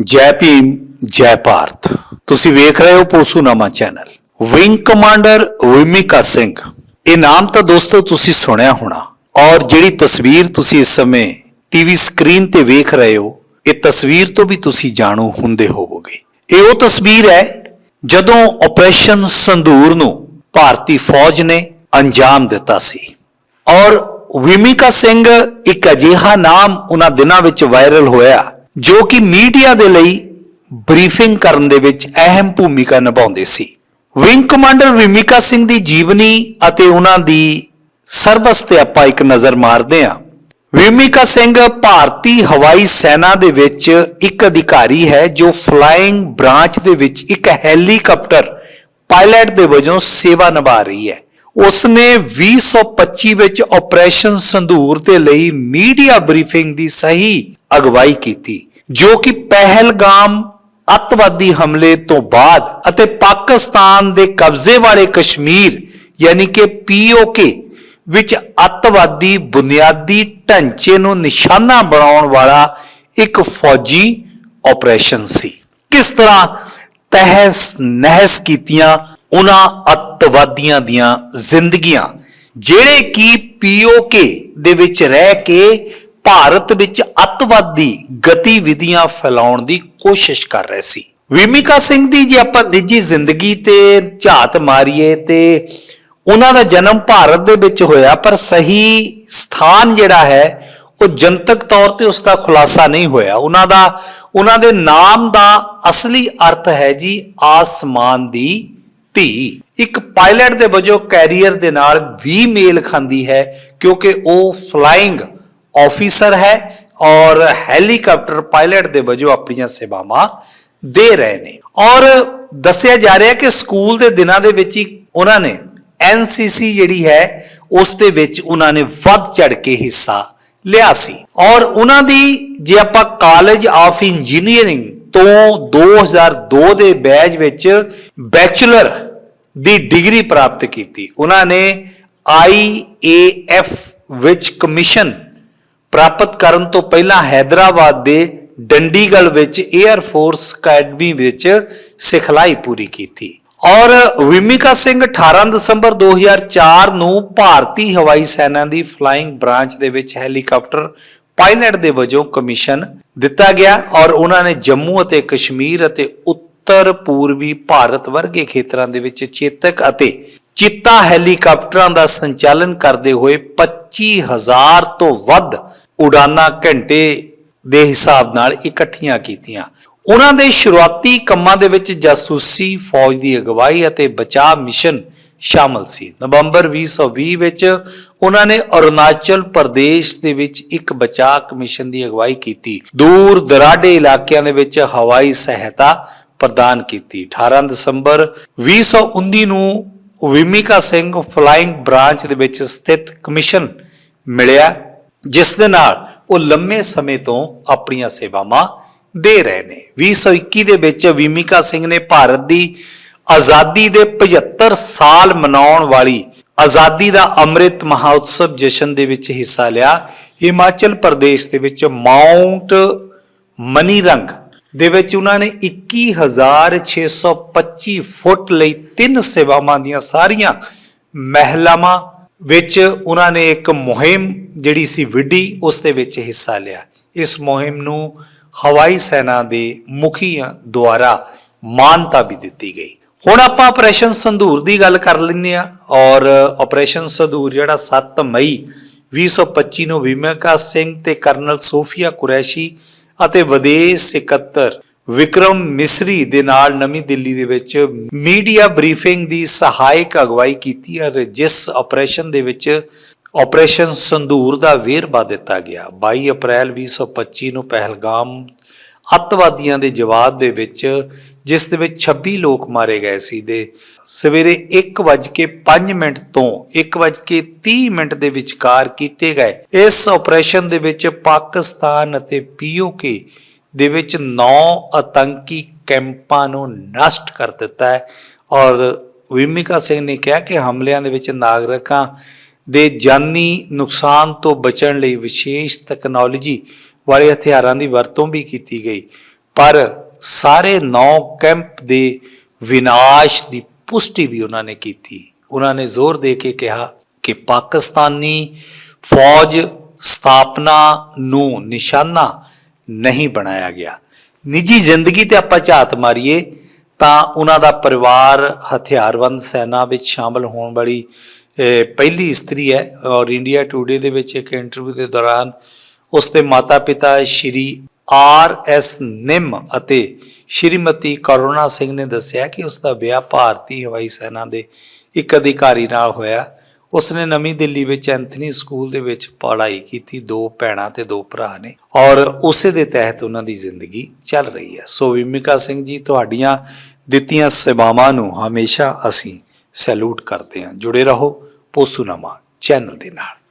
ਜੈ ਭੀਮ, ਜੈ ਭਾਰਤ। ਤੁਸੀਂ ਵੇਖ ਰਹੇ ਹੋ ਪੋਸੂਨਾਮਾ channel. Wing commander Vyomika Singh. ਇਹ ਨਾਮ ਤਾਂ ਦੋਸਤੋ ਤੁਸੀਂ ਸੁਣਿਆ ਹੋਣਾ। ਔਰ ਜਿਹੜੀ ਤਸਵੀਰ ਤੁਸੀਂ ਇਸ ਸਮੇਂ ਟੀਵੀ ਸਕਰੀਨ ਤੇ ਵੇਖ ਰਹੇ ਹੋ, ਇਹ ਤਸਵੀਰ ਤੋਂ ਵੀ ਤੁਸੀਂ ਜਾਣੂ ਹੁੰਦੇ ਹੋਵੋਗੇ। ਇਹ ਉਹ ਤਸਵੀਰ ਹੈ, ਜਦੋਂ ਆਪਰੇਸ਼ਨ ਸੰਧੂਰ ਨੂੰ ਭਾਰਤੀ ਫੌਜ ਨੇ ਅੰਜਾਮ ਦਿੱਤਾ ਸੀ। ਔਰ ਵਿਮਿਕਾ ਸਿੰਘ ਇੱਕ ਅਜਿਹਾ ਨਾਮ ਉਹਨਾਂ ਦਿਨਾਂ ਵਿੱਚ ਵਾਇਰਲ ਹੋਇਆ ਜੋ ਕਿ ਮੀਡੀਆ ਦੇ ਲਈ ਬਰੀਫਿੰਗ ਕਰਨ ਦੇ ਵਿੱਚ ਅਹਿਮ ਭੂਮਿਕਾ ਨਿਭਾਉਂਦੇ ਸੀ। ਵਿੰਗ ਕਮਾਂਡਰ ਵਿਮਿਕਾ ਸਿੰਘ ਦੀ ਜੀਵਨੀ ਅਤੇ ਉਹਨਾਂ ਦੀ ਸਰਵਿਸ ਤੇ ਆਪਾਂ ਇੱਕ ਨਜ਼ਰ ਮਾਰਦੇ ਹਾਂ। ਵਿਮਿਕਾ ਸਿੰਘ ਭਾਰਤੀ ਹਵਾਈ ਸੈਨਾ ਦੇ ਵਿੱਚ ਇੱਕ ਅਧਿਕਾਰੀ ਹੈ ਜੋ ਫਲਾਈਂਗ ਬ੍ਰਾਂਚ ਦੇ ਵਿੱਚ ਇੱਕ ਹੈਲੀਕਾਪਟਰ ਪਾਇਲਟ ਦੇ ਵਜੋਂ ਸੇਵਾ ਨਿਭਾ ਰਹੀ ਹੈ। ਉਸ ਨੇ 2025 ਵਿੱਚ ਆਪਰੇਸ਼ਨ ਸੰਧੂਰ ਦੇ ਲਈ ਮੀਡੀਆ ਬਰੀਫਿੰਗ ਦੀ ਸਹੀ ਅਗਵਾਈ ਕੀਤੀ। ਜੋ ਕਿ ਪਹਿਲਗਾਮ ਅੱਤਵਾਦੀ ਹਮਲੇ ਤੋਂ ਬਾਅਦ ਅਤੇ ਪਾਕਿਸਤਾਨ ਦੇ ਕਬਜ਼ੇ ਵਾਲੇ ਕਸ਼ਮੀਰ, ਯਾਨੀ ਕਿ ਪੀਓਕੇ ਵਿੱਚ ਅੱਤਵਾਦੀ ਬੁਨਿਆਦੀ ਢਾਂਚੇ ਨੂੰ ਨਿਸ਼ਾਨਾ ਬਣਾਉਣ ਵਾਲਾ ਇੱਕ ਫੌਜੀ ਆਪਰੇਸ਼ਨ ਸੀ। ਕਿਸ ਤਰ੍ਹਾਂ ਤਹਿਸ ਨਹਿਸ ਕੀਤੀਆਂ ਉਹਨਾਂ ਅੱਤਵਾਦੀਆਂ ਦੀਆਂ ਜ਼ਿੰਦਗੀਆਂ, ਜਿਹੜੇ ਕਿ ਪੀਓਕੇ ਦੇ ਵਿੱਚ ਰਹਿ ਕੇ ਭਾਰਤ ਵਿੱਚ ਅੱਤਵਾਦੀ ਗਤੀਵਿਧੀਆਂ ਫੈਲਾਉਣ ਦੀ ਕੋਸ਼ਿਸ਼ ਕਰ ਰਹੇ ਸੀ। ਵਿਮਿਕਾ ਸਿੰਘ ਦੀ ਜੇ ਆਪਾਂ ਨਿੱਜੀ ਜ਼ਿੰਦਗੀ ਤੇ ਝਾਤ ਮਾਰੀਏ ਤੇ ਉਹਨਾਂ ਦਾ ਜਨਮ ਭਾਰਤ ਦੇ ਵਿੱਚ ਹੋਇਆ, ਪਰ ਸਹੀ ਸਥਾਨ ਜਿਹੜਾ ਹੈ, ਉਹ ਜਨਤਕ ਤੌਰ ਤੇ ਉਸ ਦਾ ਖੁਲਾਸਾ ਨਹੀਂ ਹੋਇਆ। ਉਹਨਾਂ ਦਾ, ਉਹਨਾਂ ਦੇ ਨਾਮ ਦਾ ਅਸਲੀ ਅਰਥ ਹੈ ਜੀ ਆਸਮਾਨ ਦੀ ਧੀ। ਇੱਕ ਪਾਇਲਟ ਦੇ ਵਜੋਂ ਕੈਰੀਅਰ ਦੇ ਨਾਲ ਵੀ ਮੇਲ ਖਾਂਦੀ ਹੈ, ਕਿਉਂਕਿ ਉਹ ਫਲਾਈਂਗ ਆਫੀਸਰ ਹੈ ਔਰ ਹੈਲੀਕਾਪਟਰ ਪਾਇਲਟ ਦੇ ਵਜੋਂ ਆਪਣੀਆਂ ਸੇਵਾਵਾਂ ਦੇ ਰਹੇ ਨੇ। ਔਰ ਦੱਸਿਆ ਜਾ ਰਿਹਾ ਕਿ ਸਕੂਲ ਦੇ ਦਿਨਾਂ ਦੇ ਵਿੱਚ ਹੀ ਉਹਨਾਂ ਨੇ ਐਨਸੀਸੀ ਜਿਹੜੀ ਹੈ, ਉਸ ਦੇ ਵਿੱਚ ਉਹਨਾਂ ਨੇ ਵੱਧ ਚੜ ਕੇ ਹਿੱਸਾ ਲਿਆ ਸੀ। ਔਰ ਉਹਨਾਂ ਦੀ ਜੇ ਆਪਾਂ ਕਾਲਜ ਆਫ ਇੰਜੀਨੀਅਰਿੰਗ ਤੋਂ 2002 ਦੇ ਬੈਚ ਵਿੱਚ ਬੈਚਲਰ ਦੀ ਡਿਗਰੀ ਪ੍ਰਾਪਤ ਕੀਤੀ, ਉਹਨਾਂ ਨੇ ਆਈਏਐਫ ਵਿੱਚ ਕਮਿਸ਼ਨ ਪ੍ਰਾਪਤ ਕਰਨ ਤੋਂ ਪਹਿਲਾਂ ਹੈਦਰਾਬਾਦ ਦੇ ਡੰਡੀਗਲ ਵਿੱਚ 에ਅਰ ਫੋਰਸ ਅਕੈਡਮੀ ਵਿੱਚ ਸਿਖਲਾਈ ਪੂਰੀ ਕੀਤੀ। ਔਰ ਵਿਮਿਕਾ ਸਿੰਘ 18 ਦਸੰਬਰ 2004 ਨੂੰ ਭਾਰਤੀ ਹਵਾਈ ਸੈਨਾ ਦੀ ਫਲਾਈਂਗ ਬ੍ਰਾਂਚ ਦੇ ਵਿੱਚ ਹੈਲੀਕਾਪਟਰ ਪਾਇਲਟ ਦੇ ਵਜੋਂ ਕਮਿਸ਼ਨ ਦਿੱਤਾ ਗਿਆ ਔਰ ਉਹਨਾਂ ਨੇ ਜੰਮੂ ਅਤੇ ਕਸ਼ਮੀਰ ਅਤੇ ਉੱਤਰ ਪੂਰਬੀ ਭਾਰਤ ਵਰਗੇ ਖੇਤਰਾਂ ਦੇ ਵਿੱਚ ਚੇਤਕ ਅਤੇ ਚਿੱਤਾ ਹੈਲੀਕਾਪਟਰਾਂ ਦਾ ਸੰਚਾਲਨ ਕਰਦੇ ਹੋਏ 25000 ਤੋਂ ਵੱਧ ਉਡਾਨਾਂ ਘੰਟੇ ਦੇ ਹਿਸਾਬ ਨਾਲ ਇਕੱਠੀਆਂ ਕੀਤੀਆਂ। ਉਹਨਾਂ ਦੇ ਸ਼ੁਰੂਆਤੀ ਕੰਮਾਂ ਦੇ ਵਿੱਚ ਜਾਸੂਸੀ ਫੌਜ ਦੀ ਅਗਵਾਈ ਅਤੇ ਬਚਾਅ ਮਿਸ਼ਨ ਸ਼ਾਮਲ ਸੀ। ਨਵੰਬਰ 2020 ਵਿੱਚ ਉਹਨਾਂ ਨੇ ਅਰੁਣਾਚਲ ਪ੍ਰਦੇਸ਼ ਦੇ ਵਿੱਚ ਇੱਕ ਬਚਾਅ ਕਮਿਸ਼ਨ ਦੀ ਅਗਵਾਈ ਕੀਤੀ। ਦੂਰ ਦਰਾਡੇ ਇਲਾਕਿਆਂ ਦੇ ਵਿੱਚ ਹਵਾਈ ਸਹਾਇਤਾ ਪ੍ਰਦਾਨ ਕੀਤੀ। 18 ਦਸੰਬਰ 2019 ਨੂੰ ਵਿਮਿਕਾ ਸਿੰਘ ਫਲਾਈਂਗ ਬ੍ਰਾਂਚ ਦੇ ਵਿੱਚ ਸਥਿਤ ਕਮਿਸ਼ਨ ਮਿਲਿਆ। ਜਿਸ ਦੇ ਨਾਲ ਉਹ ਲੰਮੇ ਸਮੇਂ ਤੋਂ ਆਪਣੀਆਂ ਸੇਵਾਵਾਂ ਦੇ ਰਹੇ ਨੇ। 2021 ਦੇ ਵਿੱਚ ਵਿਮਿਕਾ ਸਿੰਘ ਨੇ ਭਾਰਤ ਦੀ ਆਜ਼ਾਦੀ ਦੇ 75 ਸਾਲ ਮਨਾਉਣ ਵਾਲੀ ਆਜ਼ਾਦੀ ਦਾ ਅੰਮ੍ਰਿਤ ਮਹਾਉਤਸਵ ਜਸ਼ਨ ਦੇ ਵਿੱਚ ਹਿੱਸਾ ਲਿਆ। ਹਿਮਾਚਲ ਪ੍ਰਦੇਸ਼ ਦੇ ਵਿੱਚ ਮਾਉਂਟ ਮਨੀਰੰਗ ਦੇ ਵਿੱਚ ਉਹਨਾਂ ਨੇ 21625 ਫੁੱਟ ਲਈ ਤਿੰਨ ਸੇਵਾਵਾਂ ਦੀਆਂ ਸਾਰੀਆਂ ਮਹਿਲਾਵਾਂ ਵਿੱਚ ਉਹਨਾਂ ਨੇ ਇੱਕ ਮੁਹਿੰਮ ਜਿਹੜੀ ਸੀ ਵਿੱਢੀ, ਉਸ ਦੇ ਵਿੱਚ ਹਿੱਸਾ ਲਿਆ। ਇਸ ਮੁਹਿੰਮ ਨੂੰ ਹਵਾਈ ਸੈਨਾ ਦੇ ਮੁਖੀਆਂ ਦੁਆਰਾ ਮਾਨਤਾ ਵੀ ਦਿੱਤੀ ਗਈ। ਹੁਣ ਆਪਾਂ ਆਪਰੇਸ਼ਨ ਸੰਧੂਰ ਦੀ ਗੱਲ ਕਰ ਲੈਂਦੇ ਆ ਔਰ ਆਪਰੇਸ਼ਨ ਸੰਧੂਰ ਜਿਹੜਾ 7 ਮਈ 2025 ਨੂੰ ਵਿਮਿਕਾ ਸਿੰਘ ਤੇ ਕਰਨਲ ਸੋਫੀਆ ਕੁਰੈਸ਼ੀ ਅਤੇ ਵਿਦੇਸ਼ ਸਕੱਤਰ ਵਿਕਰਮ ਮਿਸਰੀ ਦੇ ਨਾਲ ਨਵੀਂ ਦਿੱਲੀ ਦੇ ਵਿੱਚ ਮੀਡੀਆ ਬਰੀਫਿੰਗ ਦੀ ਸਹਾਇਕ ਅਗਵਾਈ ਕੀਤੀ ਅਤੇ ਜਿਸ ਆਪਰੇਸ਼ਨ ਦੇ ਵਿੱਚ ਆਪਰੇਸ਼ਨ ਸੰਧੂਰ ਦਾ ਵੇਰਵਾ ਦਿੱਤਾ ਗਿਆ। 22 ਅਪ੍ਰੈਲ 2025 ਨੂੰ ਪਹਿਲਗਾਮ ਅੱਤਵਾਦੀਆਂ ਦੇ ਜਵਾਬ ਦੇ ਵਿੱਚ ਜਿਸ ਦੇ ਵਿੱਚ 26 ਲੋਕ ਮਾਰੇ ਗਏ ਸੀ ਦੇ ਸਵੇਰੇ 1:05 ਮਿੰਟ ਤੋਂ 1:30 ਮਿੰਟ ਦੇ ਵਿਚਕਾਰ ਕੀਤੇ ਗਏ। ਇਸ ਆਪਰੇਸ਼ਨ ਦੇ ਵਿੱਚ ਪਾਕਿਸਤਾਨ ਅਤੇ ਪੀਓਕੇ ਦੇ ਵਿੱਚ 9 ਆਤੰਕੀ ਕੈਂਪਾਂ ਨੂੰ ਨਸ਼ਟ ਕਰ ਦਿੱਤਾ ਹੈ। ਔਰ ਵਿਮਿਕਾ ਸਿੰਘ ਨੇ ਕਿਹਾ ਕਿ ਹਮਲਿਆਂ ਦੇ ਵਿੱਚ ਨਾਗਰਿਕਾਂ ਦੇ ਜਾਨੀ ਨੁਕਸਾਨ ਤੋਂ ਬਚਣ ਲਈ ਵਿਸ਼ੇਸ਼ ਤਕਨਾਲੋਜੀ ਵਾਲੇ ਹਥਿਆਰਾਂ ਦੀ ਵਰਤੋਂ ਵੀ ਕੀਤੀ ਗਈ। ਪਰ ਸਾਰੇ ਨੌ ਕੈਂਪ ਦੇ ਵਿਨਾਸ਼ ਦੀ ਪੁਸ਼ਟੀ ਵੀ ਉਹਨਾਂ ਨੇ ਕੀਤੀ। ਉਹਨਾਂ ਨੇ ਜ਼ੋਰ ਦੇ ਕੇ ਕਿਹਾ ਕਿ ਪਾਕਿਸਤਾਨੀ ਫੌਜ ਸਥਾਪਨਾ ਨੂੰ ਨਿਸ਼ਾਨਾ ਨਹੀਂ ਬਣਾਇਆ ਗਿਆ। ਨਿੱਜੀ ਜ਼ਿੰਦਗੀ ਤੇ ਆਪਾਂ ਝਾਤ ਮਾਰੀਏ, ਤਾਂ ਉਹਨਾਂ ਦਾ ਪਰਿਵਾਰ, ਹਥਿਆਰਬੰਦ ਸੈਨਾ ਵਿੱਚ ਸ਼ਾਮਲ ਹੋਣ ਵਾਲੀ ਪਹਿਲੀ ਇਸਤਰੀ ਹੈ ਔਰ ਇੰਡੀਆ ਟੂਡੇ ਦੇ ਵਿੱਚ ਇੱਕ ਇੰਟਰਵਿਊ ਦੇ ਦੌਰਾਨ ਉਸ ਦੇ ਮਾਤਾ-ਪਿਤਾ ਸ਼੍ਰੀ ਆਰ ਐਸ ਨਿੰਮ ਅਤੇ ਸ਼੍ਰੀਮਤੀ ਕਰੁਣਾ ਸਿੰਘ ਨੇ ਦੱਸਿਆ ਕਿ ਉਸ ਦਾ ਵਿਆਹ ਭਾਰਤੀ ਹਵਾਈ ਸੈਨਾ ਦੇ ਇੱਕ ਅਧਿਕਾਰੀ ਨਾਲ ਹੋਇਆ। ਉਸਨੇ ਨਵੀਂ ਦਿੱਲੀ ਵਿੱਚ ਐਂਥਨੀ ਸਕੂਲ ਦੇ ਵਿੱਚ ਪੜ੍ਹਾਈ ਕੀਤੀ। ਦੋ ਭੈਣਾਂ ਤੇ ਦੋ ਭਰਾ ਨੇ ਔਰ ਉਸੇ ਦੇ ਤਹਿਤ ਉਹਨਾਂ ਦੀ ਜ਼ਿੰਦਗੀ ਚੱਲ ਰਹੀ ਹੈ। ਸੋ ਵਿਮਿਕਾ ਸਿੰਘ ਜੀ, ਤੁਹਾਡੀਆਂ ਦਿੱਤੀਆਂ ਸੇਵਾਵਾਂ ਨੂੰ ਹਮੇਸ਼ਾ ਅਸੀਂ ਸੈਲੂਟ ਕਰਦੇ ਹਾਂ। ਜੁੜੇ ਰਹੋ ਪੋਸੂਨਾਮਾ ਚੈਨਲ ਦੇ ਨਾਲ।